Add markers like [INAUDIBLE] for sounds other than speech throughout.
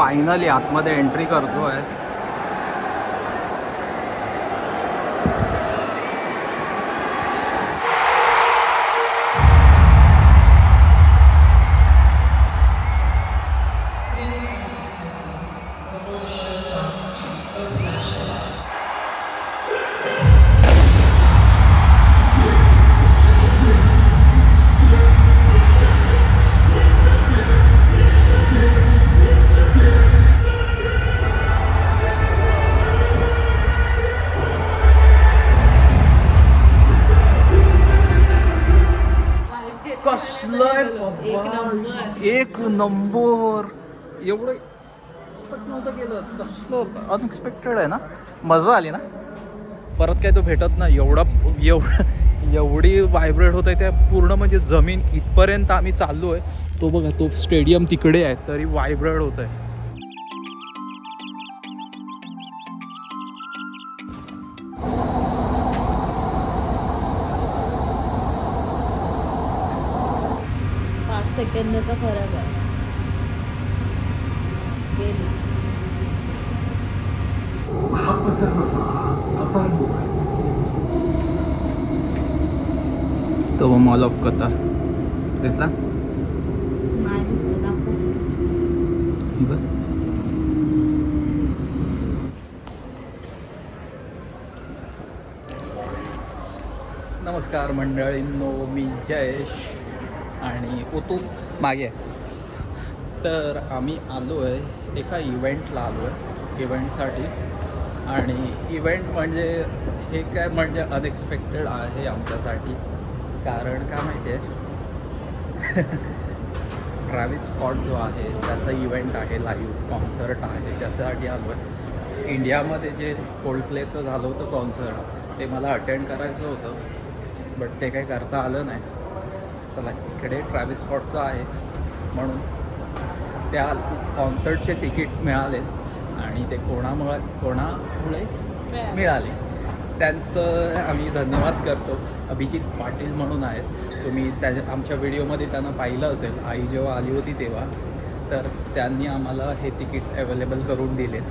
Finally आतमध्ये entry करतो आहे अनएक्सपेक्टेड आहे ना. मजा आली ना. परत काय तो भेटत नाही. एवढा एवढं एवढी व्हायब्रेट होत आहे त्या पूर्ण म्हणजे जमीन इथपर्यंत आम्ही चाललो आहे तो बघा तो स्टेडियम तिकडे आहे तरी व्हायब्रेट होत आहे. पाच सेकंदाचा फरक आहे. मॉल ऑफ कतार दिसला. नमस्कार मंडळींनो मी जयेश आणि उतू मागे. तर आम्ही आलो आहे एका इव्हेंटला आलो आहे इव्हेंटसाठी आणि इव्हेंट म्हणजे हे काय म्हणजे अनएक्सपेक्टेड आहे आमच्यासाठी. कारण काय माहिती आहे ट्रॅव्हिस स्कॉट जो आहे त्याचा इव्हेंट आहे लाईव्ह कॉन्सर्ट आहे त्याच्यासाठी आलो आहे इंडियामध्ये जे कोल्ड प्लेचं झालं होतं कॉन्सर्ट ते मला अटेंड करायचं होतं बट ते काही करता आलं नाही. चला इकडे ट्रॅव्हिस स्कॉटचं आहे. म्हणून त्या कॉन्सर्टचे तिकीट मिळाले आणि ते कोणामुळे कोणामुळे मिळाले? त्यांचं आम्ही धन्यवाद करतो. अभिजित पाटील म्हणून आहेत. तुम्ही त्या आमच्या व्हिडिओमध्ये त्यांना पाहिलं असेल. आई जेव्हा आली होती तेव्हा तर त्यांनी आम्हाला हे तिकीट अवेलेबल करून दिलेत.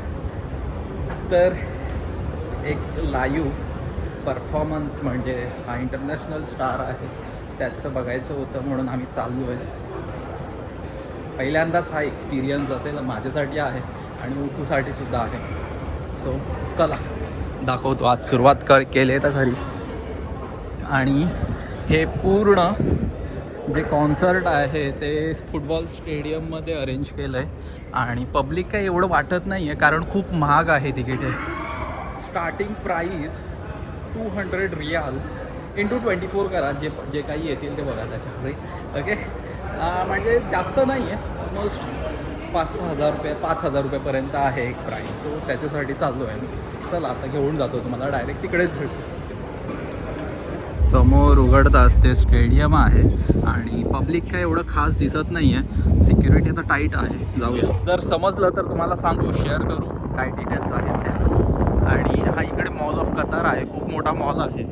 तर एक लाईव्ह परफॉर्मन्स म्हणजे हा इंटरनॅशनल स्टार आहे. त्याचं बघायचं होतं म्हणून आम्ही चाललो आहे पहिल्यांदाच हा एक्सपिरियन्स असेल माझ्यासाठी आहे आणि उठूसाठी सुद्धा आहे. सो चला. दाखवतो. आज सुरुवात कर केले तर खरी. आणि हे पूर्ण जे कॉन्सर्ट आहे ते फुटबॉल स्टेडियममध्ये अरेंज केलं आहे आणि पब्लिक काही एवढं वाटत नाही आहे कारण खूप महाग आहे ticket starting price two hundred riyal into twenty four करा. जे जे काही येतील ते बघा त्याच्यामध्ये. ओके म्हणजे जास्त नाही आहे ऑलमोस्ट पाच सहा हजार रुपये पाच हजार रुपयेपर्यंत आहे एक प्राईस सो त्याच्यासाठी चाललो आहे मी चला आता घेऊन जातो तुम्हाला डायरेक्ट तिकडेच भेटू. समोर उघडताच ते स्टेडियम आहे आणि पब्लिक काय एवढं खास दिसत नाही आहे सिक्युरिटी आता टाईट आहे. जाऊया. जर समजलं तर तुम्हाला सांगू शेअर करू. काय डिटेल्स आहेत त्या. आणि हा इकडे मॉल ऑफ कतार आहे. खूप मोठा मॉल आहे.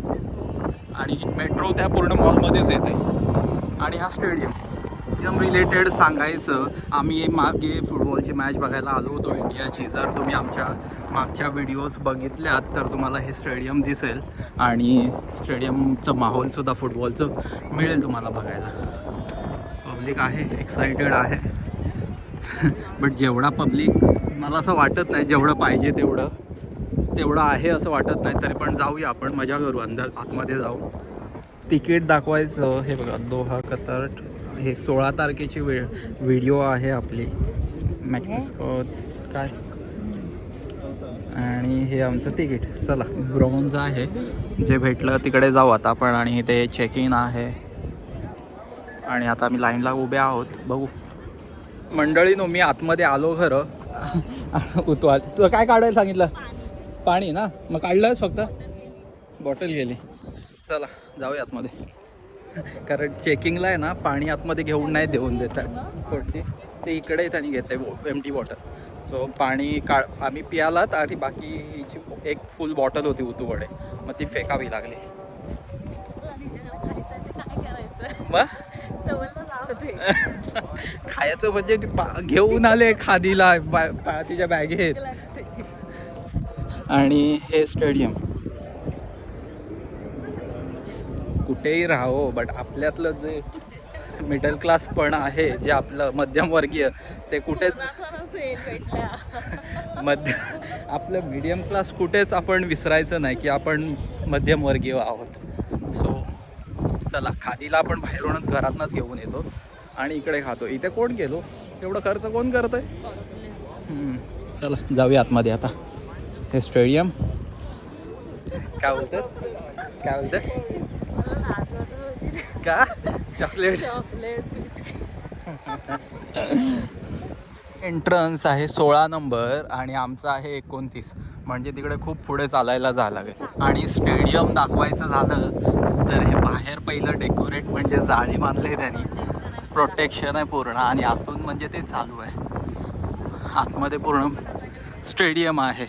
आणि मेट्रो त्या पूर्ण मॉलमध्येच येते. आणि हा स्टेडियम स्टेडियम रिलेटेड सांगायचं आम्ही मागे फुटबॉलची मॅच बघायला आलो होतो इंडियाची. जर तुम्ही आमच्या मागच्या व्हिडिओज बघितल्यात तर तुम्हाला हे स्टेडियम दिसेल आणि स्टेडियमचं माहोलसुद्धा फुटबॉलचं मिळेल तुम्हाला बघायला. पब्लिक आहे एक्सायटेड आहे. [LAUGHS] बट जेवढा पब्लिक मला असं वाटत नाही जेवढं पाहिजे तेवढं. तेवढं आहे असं वाटत नाही तरी पण जाऊया आपण मजा करू अंदर आतमध्ये जाऊ. तिकीट दाखवायचं हे बघा दोहा कतर हे सोळा तारखेची वे व्हिडिओ आहे आपली. मॅक्सिस्कॉच काय? आणि हे आमचं तिकीट. चला ब्रॉन्झ आहे. जे भेटलं तिकडे जाऊ आता आपण आणि ते चेक इन आहे. आणि आता आम्ही लाईनला उभे आहोत. बघू. मंडळीनो मी आतमध्ये आलो खरं. [LAUGHS] उतवा आल. तुला काय काढायला सांगितलं? पाणी ना? मग काढलंच फक्त? बॉटल गेली. चला जाऊया आतमध्ये. कारण चेकिंगला आहे ना पाणी आतमध्ये घेऊन नाही देऊन देतात. कोणती? ते इकडे त्यांनी घेते एम टी बॉटल सो पाणी काढ आम्ही पियालात आणि बाकी हिची एक फुल बॉटल होती उतूकडे मग ती फेकावी लागली. [LAUGHS] खायचं म्हणजे घेऊन आले खादीला तिच्या बॅगेत. [LAUGHS] आणि हे स्टेडियम. कुठेही राहो बट आपल्यातलं जे मिडल क्लास पण आहे जे आपलं मध्यमवर्गीय ते कुठेच [LAUGHS] मध्य आपलं मीडियम क्लास कुठेच आपण विसरायचं नाही की आपण मध्यमवर्गीय आहोत. सो चला खादीला आपण बाहेरूनच घरातनंच घेऊन येतो आणि इकडे खातो. इथे कोण गेलो? एवढं खर्च कोण करतोय? हम्म, चला जाऊया आतमध्ये आता. हे स्टेडियम काय बोलतात काय बोलतात का? चॉकलेट? एंट्रन्स आहे सोळा नंबर आणि आमचा आहे एकोणतीस. म्हणजे तिकडे खूप पुढे चालायला जावं लागेल. आणि स्टेडियम दाखवायचं झालं तर हे बाहेर पहिलं डेकोरेट म्हणजे जाळी बांधले त्यांनी. प्रोटेक्शन आहे पूर्ण आणि आतून म्हणजे ते चालू आहे. आतमध्ये पूर्ण स्टेडियम आहे.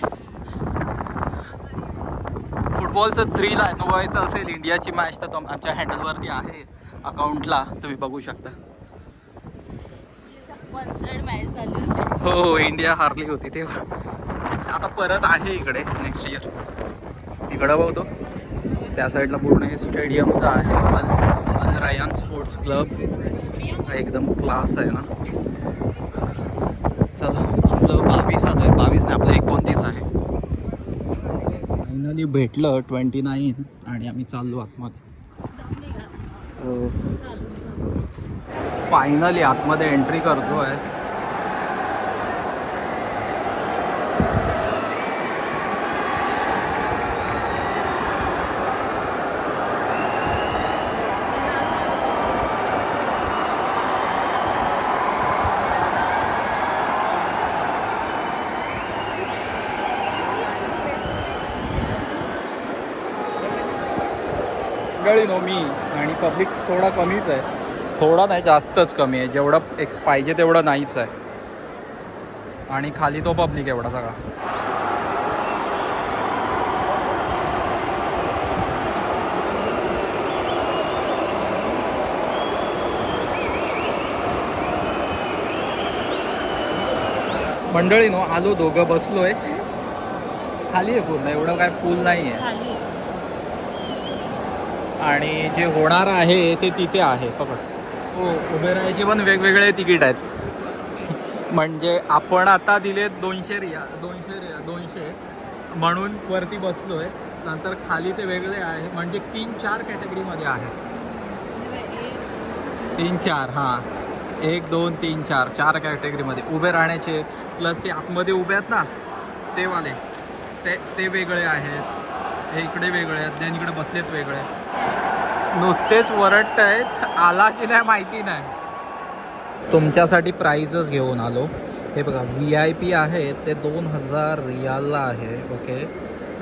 फुटबॉलचं थ्रील अनुभवायचं असेल इंडियाची मॅच तर तो आमच्या हँडलवरती आहे. अकाउंटला तुम्ही बघू शकता. वन मॅच झाली हो हो इंडिया हारली होती तेव्हा. आता परत आहे इकडे नेक्स्ट इयर इकडं बघतो. त्या साईडला पूर्ण हे स्टेडियमचं आहे. Al Al Rayyan sports club एकदम क्लास आहे ना. चला आपलं बावीस आहे. बावीस नाही आपलं एकोणतीस आहे. फायनली भेटलं ट्वेंटी नाईन आणि आम्ही चाललो आतमध्ये. फायनली आतमध्ये एंट्री करतोय. गळी नो मी आणि पब्लिक थोडा कमीच आहे. थोडा नाही जास्तच कमी आहे. जेवढं एक पाहिजे तेवढं नाहीच आहे. आणि खाली तो पब्लिक एवढा सगळा. मंडळी नो आलो दोघं बसलोय. खाली आहे पूर्ण एवढं काय फुल नाही आहे. खाली आणि जे होणार आहे ते तिथे आहे पकड. हो उभे राहायचे पण वेगवेगळे तिकीट आहेत. [LAUGHS] म्हणजे आपण आता दिले दोनशे रिया दोनशे रिया दोनशे. म्हणून वरती बसलोय. नंतर खाली ते वेगळे आहे. म्हणजे तीन चार कॅटेगरीमध्ये आहे. तीन चार हां. एक दोन तीन चार चार कॅटेगरीमध्ये. उभे राहण्याचे प्लस ते आतमध्ये उभे आहेत ना ते वाले. ते ते वेगळे आहेत. हे इकडे वेगळे आहेत देन इकडे बसलेत वेगळे नुसतेच वरट आहेत आला की नाही माहिती नाही. तुमच्यासाठी प्राईजच घेऊन आलो. हे बघा व्ही आय पी आहे ते दोन हजार रियालला आहे ओके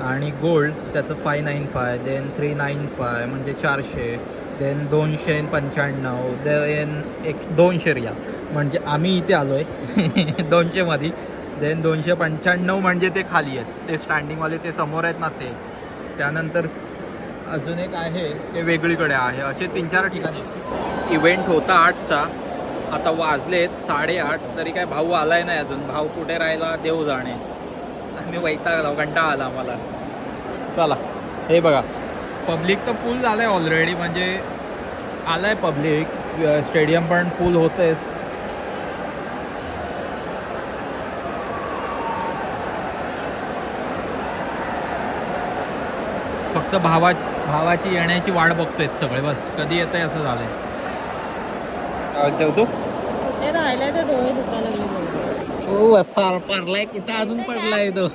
आणि गोल्ड त्याचं five nine five then three nine five म्हणजे चारशे देन दोनशे पंच्याण्णव देन एक दोनशे रियाल. म्हणजे आम्ही इथे आलो आहे [LAUGHS] दोनशेमध्ये देन दोनशे पंच्याण्णव म्हणजे ते खाली आहेत. ते स्टँडिंगवाले ते समोर आहेत ना ते. त्यानंतर अजून एक आहे ते वेगळीकडे आहे. असे तीन चार ठिकाणी. इव्हेंट होता आठचा. आता वाजलेत साडेआठ. तरी काय भाऊ आलाय नाही अजून. भाऊ कुठे राहिला देव जाणे. मी वैतागलो कंटाळा आला आम्हाला. चला. हे बघा. पब्लिक तर फुल झालं आहे ऑलरेडी म्हणजे आलं आहे पब्लिक स्टेडियम पण फुल होतेच फक्त भावा भावाची येण्याची वाट बघतोय सगळे बस. कधी येतंय असं झालंय. तू? कुठे राहिलाय तर डोळे दुखायला लागले बरोबर हो सार पडलाय. कुठं अजून पडलाय तो?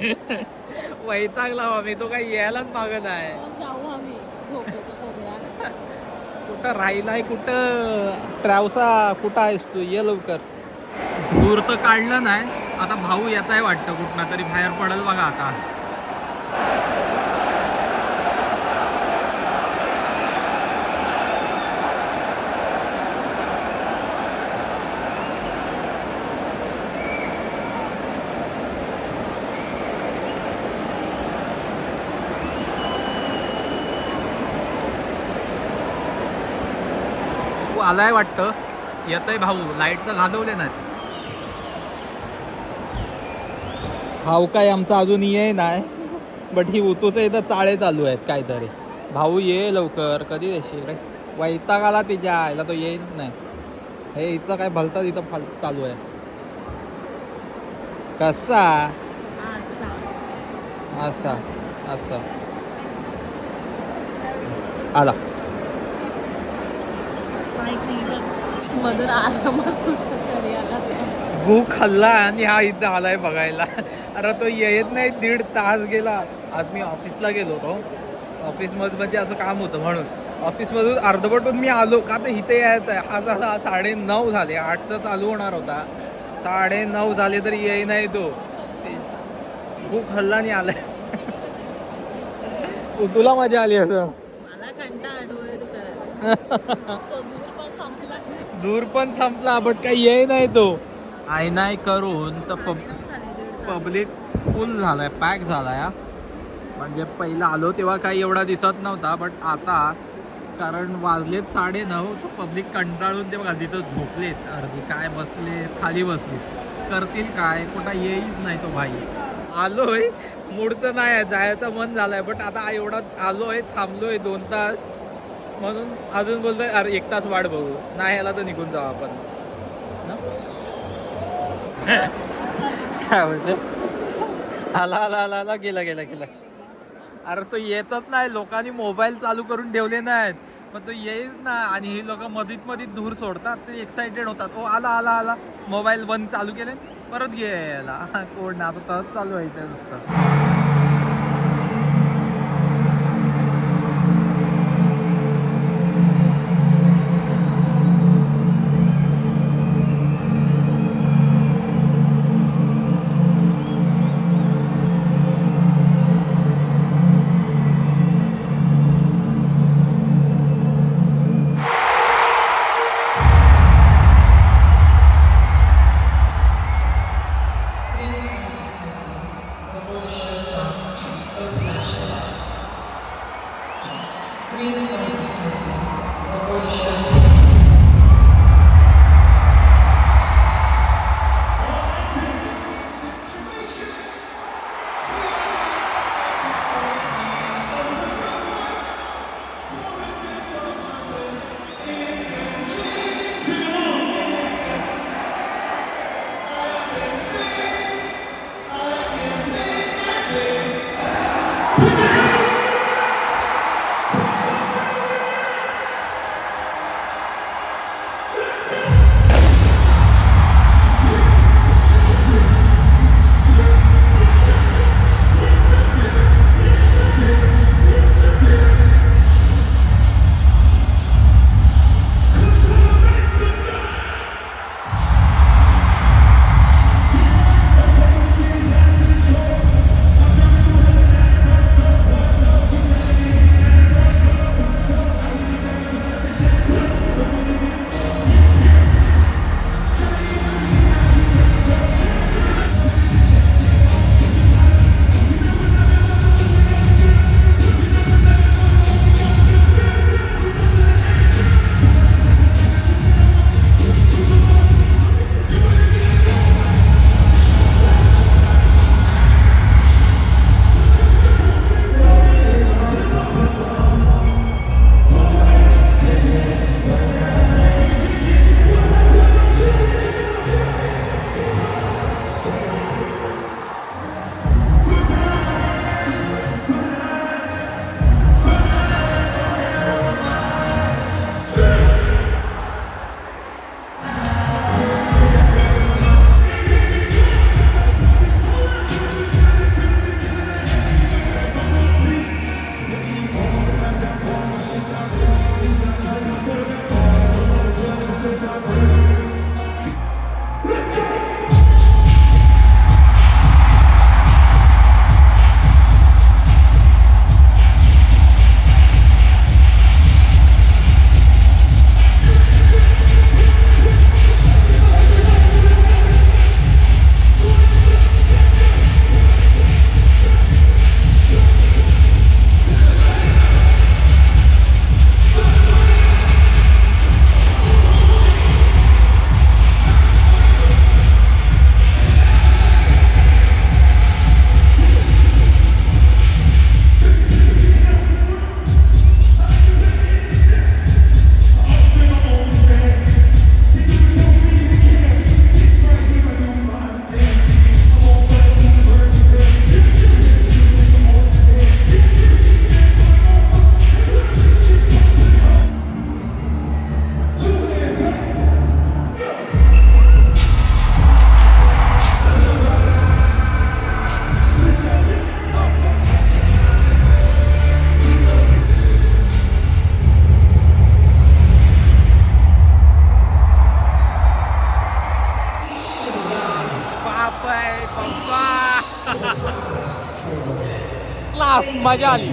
[LAUGHS] वैतागला मी तो काही यायलाच मागत आहे. आम्ही. प्रोग्राम कुठं राहिलाय? कुठं? ट्रॅवसा कुठं आहेस तू? ये लवकर. दूर तर काढलं नाही. आता भाऊ येत आहे वाटतं कुठनं तरी बाहेर पडेल बघा आता. आलाय वाटतं येतोय भाऊ. लाइट तर घालवले नाहीत. भाऊ काय आमचा अजून ये नाही बट ही उतूचं इथं चाळे चालू आहेत काहीतरी. भाऊ ये लवकर कधी देशील रे? वैताग आला तिच्या आईला तो येईन नाही. हे हिचं काय भलताच इथं फाल चालू आहे. कसा? असा असा. आला. मधून आरामात सुटत आला भूक खाल्ला आणि हा इथं आलाय बघायला. अरे तो येत नाही दीड तास गेला. आज मी ऑफिसला गेलो होतो. ऑफिसमध्ये म्हणजे असं काम होतं म्हणून. ऑफिसमधून अर्धवटून मी आलो का तर इथे यायचं आहे. हा झाला साडे नऊ झाले. आठचं चालू होणार होता. साडे नऊ झाले तरी येई नाही तो. भूक खाल्ला आणि आलाय. तुला मजा आली असं मला [LAUGHS] धूर दूर पण संपला बट काही येई नाही तो. आय नाही करून तर पब पब्लिक फुल झालाय पॅक झालाय हा. म्हणजे पहिला आलो तेव्हा काही एवढा दिसत नव्हता बट आता कारण वाजलेत साडे नऊ तर पब्लिक कंटाळून ते बघा तिथं झोपलेत. अर्धी काय बसले खाली बसले करतील काय? कुठं येईच नाही तो भाई. आलोय मूड तर नाही आहे जायचं मन झालंय बट आता एवढा आलोय थांबलोय दोन तास. म्हणून अजून बोलतोय अरे एक तास वाट बघू. नाही आला तर निघून जाऊ आपण. ना? [LAUGHS] काय बोलते आला आला आला आला. गेला गेला गेला. अरे तो येतच नाही. लोकांनी मोबाईल चालू करून ठेवले नाहीत. पण तो येईच ना. आणि ही लोक मधीत मधीत धूर सोडतात. ते एक्साइटेड होतात. ओ आला आला आला. मोबाईल बंद चालू केले. परत गेला. [LAUGHS] कोण ना आता तसंच चालू आहे ते नुसतं. क्लास मजा आली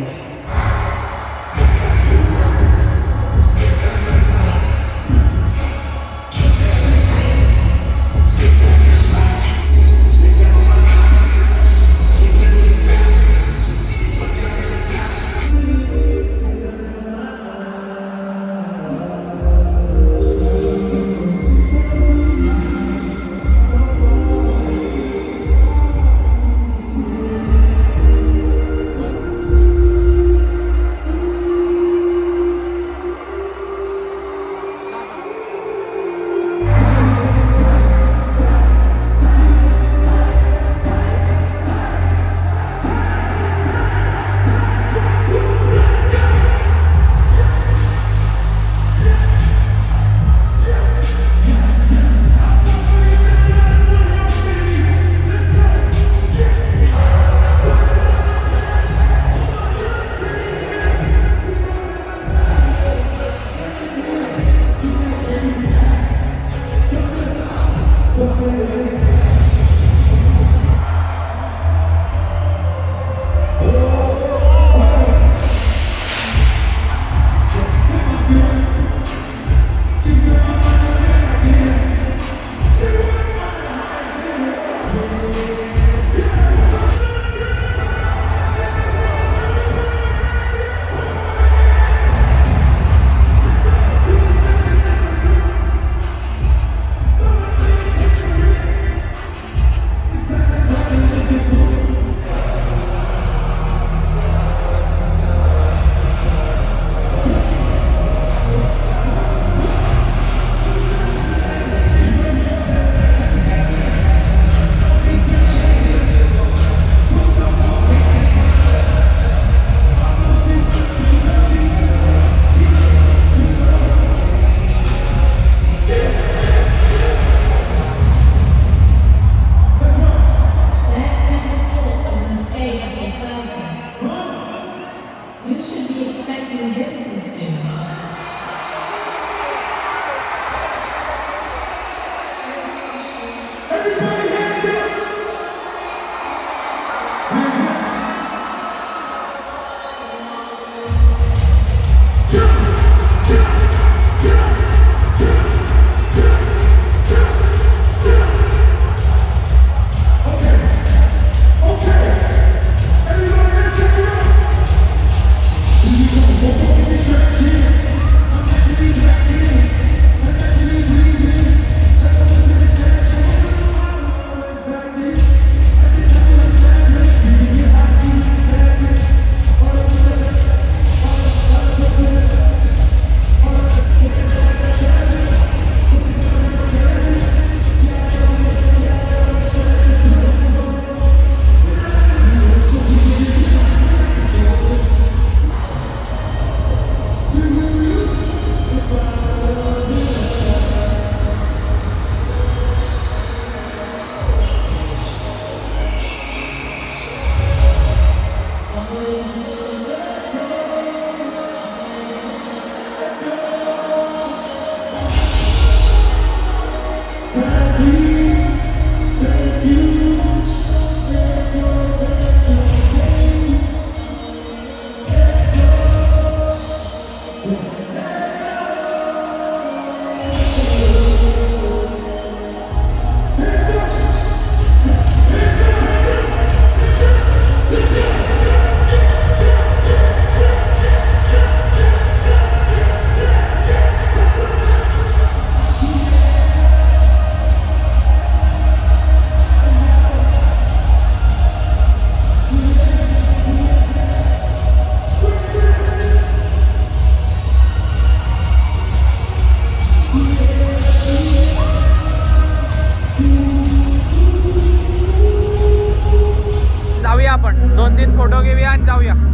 जाऊया. [LAUGHS]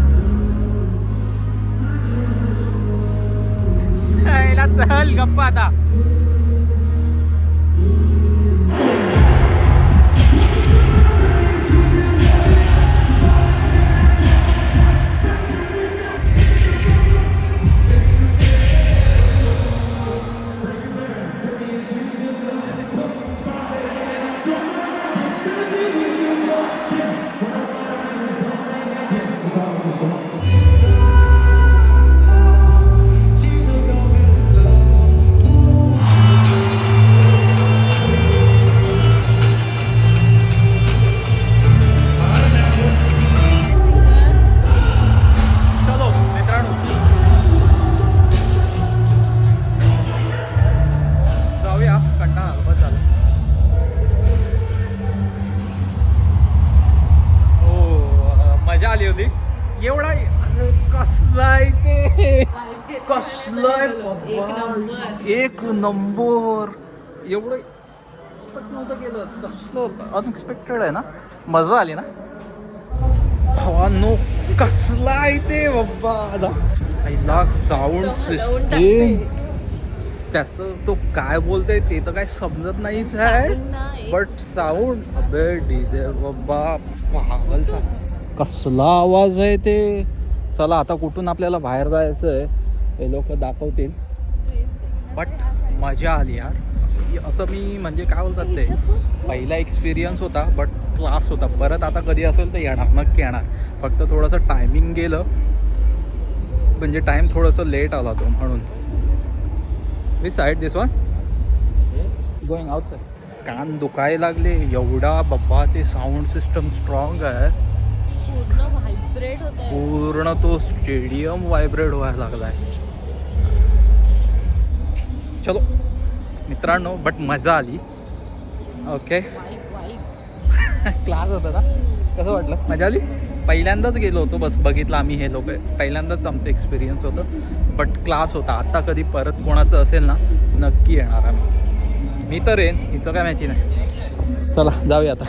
चल गप्पा आता. एक नंबर. एवढं expect नव्हतं केलं. कसलं अनएक्सपेक्टेड आहे ना? मजा आली ना? हवा नो. कसलाय ते बाबा? पहिला साऊंड सिस्टीम. त्याचं तो काय बोलतोय ते तर काय समजत नाहीच आहे. बट साऊंड अबे डीजे बाबा पागल सा- कसला आवाज आहे ते? चला आता कुठून आपल्याला बाहेर जायचं आहे हे लोक दाखवतील. बट मजा आली यार. असं मी म्हणजे काय बोलतात ते पहिला एक्सपिरियन्स होता बट क्लास होता. परत आता कधी असेल तर येणार नक्की येणार. फक्त थोडंसं टायमिंग गेलं. म्हणजे टाईम थोडंसं लेट आला तो म्हणून. We side this one going out कान दुखायला लागले. एवढा बाबा ते साऊंड सिस्टम स्ट्रॉंग आहे. पूर्ण आहे तो स्टेडियम व्हायब्रेट व्हायला लागलाय. चलो. मित्रांनो बट मजा आली. ओके क्लास होता ना? कसं वाटलं? मजा आली? पहिल्यांदाच गेलो होतो बस बघितलं आम्ही हे लोक. पहिल्यांदाच आमचं एक्सपिरियन्स होतं. बट क्लास होता. आता कधी परत कोणाचं असेल ना नक्की येणार आम्ही. मी तर येईन. इथं काय माहिती नाही. चला जाऊया आता.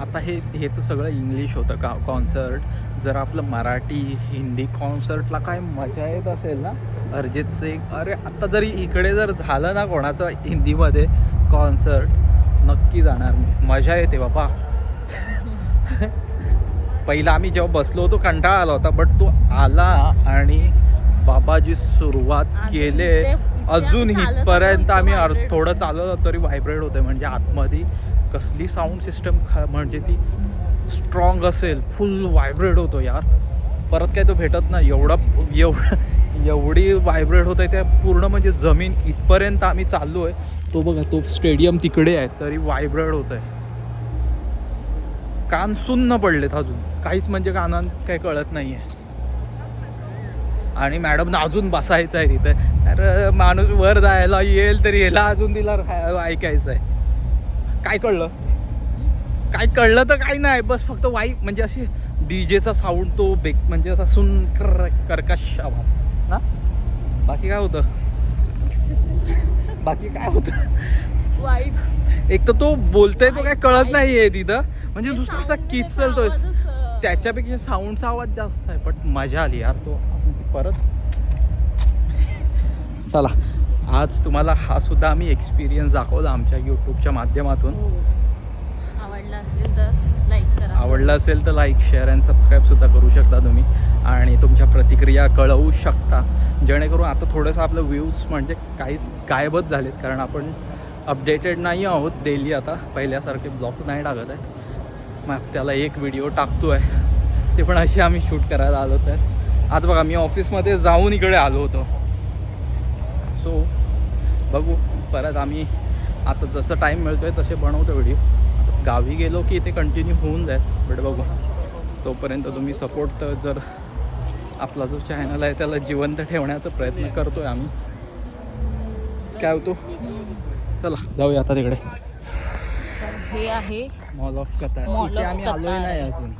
आता हे हे तर सगळं इंग्लिश होतं का? कॉन्सर्ट जर आपलं मराठी हिंदी कॉन्सर्टला काय मजा येत असेल ना अरिजित सिंग अरे आता जरी इकडे जर झालं ना कोणाचं हिंदीमध्ये कॉन्सर्ट नक्की जाणार मी. मजा येते बाबा. [LAUGHS] पहिला आम्ही जेव्हा बसलो होतो कंटाळा आला होता बट तो आला आणि बाबाजी सुरुवात केले. अजून इथपर्यंत आम्ही थोडं चालवलं तरी व्हायब्रेट होतं. म्हणजे आतमध्ये कसली साऊंड सिस्टम म्हणजे ती स्ट्रॉंग असेल फुल व्हायब्रेट होतो यार. परत काय तो भेटत नाही. एवढा एवढं एवढी व्हायब्रेट होत आहे त्या पूर्ण म्हणजे जमीन इथपर्यंत आम्ही चाललो आहे तो बघा तो स्टेडियम तिकडे आहे तरी व्हायब्रेट होत आहे. कान सुन्न पडलेत अजून. काहीच म्हणजे कानात काही कळत नाही आहे आणि मॅडम अजून बसायचं आहे तिथे. अरे माणूस वर जायला येईल तरी याला अजून तिला ऐकायचं आहे. काय कळलं? काय कळलं तर काही नाही. बस फक्त वाईफ म्हणजे असे डीजेचा साऊंड तो बेक म्हणजे असा सुन कर कर्कश आवाज. ना? बाकी काय होतं? बाकी काय होतं? वाईब एक तर तो बोलतोय तो काय कळत नाहीये तिथं. म्हणजे दुसरा असा sound नाही, किच चालतोय त्याचा आवाजच, त्याच्यापेक्षा साऊंडचा आवाज जास्त आहे पण मजा आली यार तो. परत चला आज तुम्हाला हा सुद्धा आम्ही एक्सपिरियन्स दाखवला आमच्या यूट्यूबच्या माध्यमातून. हो. आवडला असेल तर लाईक करा. आवडलं असेल तर लाईक शेअर अँड सबस्क्राईब सुद्धा करू शकता तुम्ही. आणि तुमच्या प्रतिक्रिया कळवू शकता. जेणेकरून आता थोडंसं आपलं व्ह्यूज म्हणजे काहीच गायबच झालेत. कारण आपण अपडेटेड नाही आहोत डेली आता. पहिल्यासारखे ब्लॉग नाही टाकत आहे मग त्याला एक व्हिडिओ टाकतो आहे ते पण अशी आम्ही शूट करायला आलो तर. आज बघा मी ऑफिसमध्ये जाऊन इकडे आलो होतो. सो बघू. परत आम्ही आता जसं टाईम मिळतोय तसे बनवतो व्हिडिओ आता गावी गेलो की ते कंटिन्यू होऊन जाईल. बट बघू. तोपर्यंत तुम्ही सपोर्ट तर जर आपला जो चॅनल आहे त्याला जिवंत ठेवण्याचा प्रयत्न करतोय आम्ही. काय होतो चला जाऊया आता तिकडे. हे आहे मॉल ऑफ of आम्ही आलोय. नाही अजून.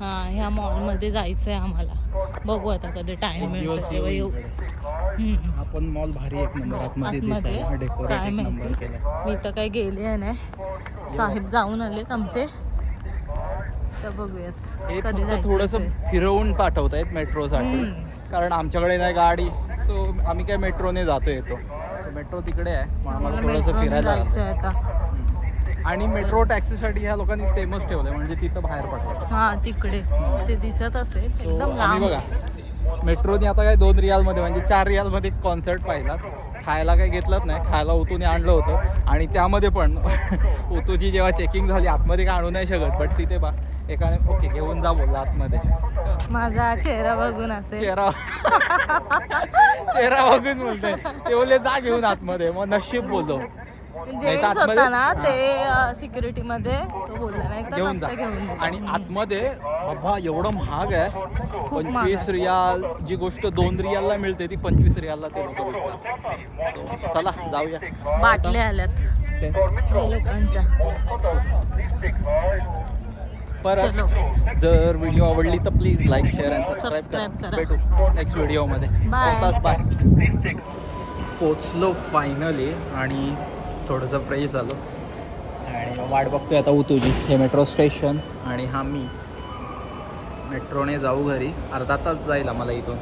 हा ह्या मॉलमध्ये जायचं आहे आम्हाला. बघू आता कधी टाइम मिळतो तेव्हा येऊ येऊ. इकडे. हम्म. हा पण मॉल भारी एक नंबर आतमध्ये काय माहिती? मी तर काही गेले आहे नाही. साहेब जाऊन आलेत आमचे. तर बघूयात कधी जायचं थोडंसं. फिरवून पाठवत आहेत मेट्रोसाठी. कारण आमच्याकडे नाही गाडी सो आम्ही काय मेट्रोने जातो येतो. मेट्रो तिकडे आहे मला थोडंसं फिरायला जायचं आता. आणि मेट्रो टॅक्सीसाठी ह्या लोकांनी सेमच ठेवलंय म्हणजे तिथं बाहेर पडतात. हा तिकडे. ते दिसत असेल एकदम लांब. बघा मेट्रोने आता काय दोन रियालमध्ये म्हणजे चार रियालमध्ये कॉन्सर्ट पाहिला. खायला काही घेतलंच नाही खायला उतूने आणलं होतं. आणि त्यामध्ये पण [LAUGHS] उतूची जेव्हा चेकिंग झाली आतमध्ये काय आणू नाही शकत बट तिथे बा एकाने ओके घेऊन जा बोलला आतमध्ये. माझा चेहरा बघून असेल. चेहरा [LAUGHS] चेहरा बघून बोलतोय. ते बोलले जा घेऊन आतमध्ये मग नशीब बोललो जेंट्स होता ना ते सिक्युरिटी मध्ये तो बोलला नाही तर घेऊन जा. नसतं घेऊन दिलं. आणि आतमध्ये बाबा एवढं महाग आहे. महाग पंचवीस आहे. रियाल जी गोष्ट दोन रियालला मिळते ती पंचवीस रियालला ते लोक विकतात. So, चला जाऊया. बाटल्या आल्यात. ते- लोकांच्या. परत चलो. जर व्हिडिओ आवडली तर please like share and subscribe करा. भेटू नेक्स्ट व्हिडिओमध्ये. बाय. पोचलो फायनली आणि थोडंसं फ्रेश झालो. आणि वाट बघतोय आता उतुजी हे मेट्रो स्टेशन आणि हा मी. मेट्रोने जाऊ घरी. अर्धा तास जाईल आम्हाला इथून.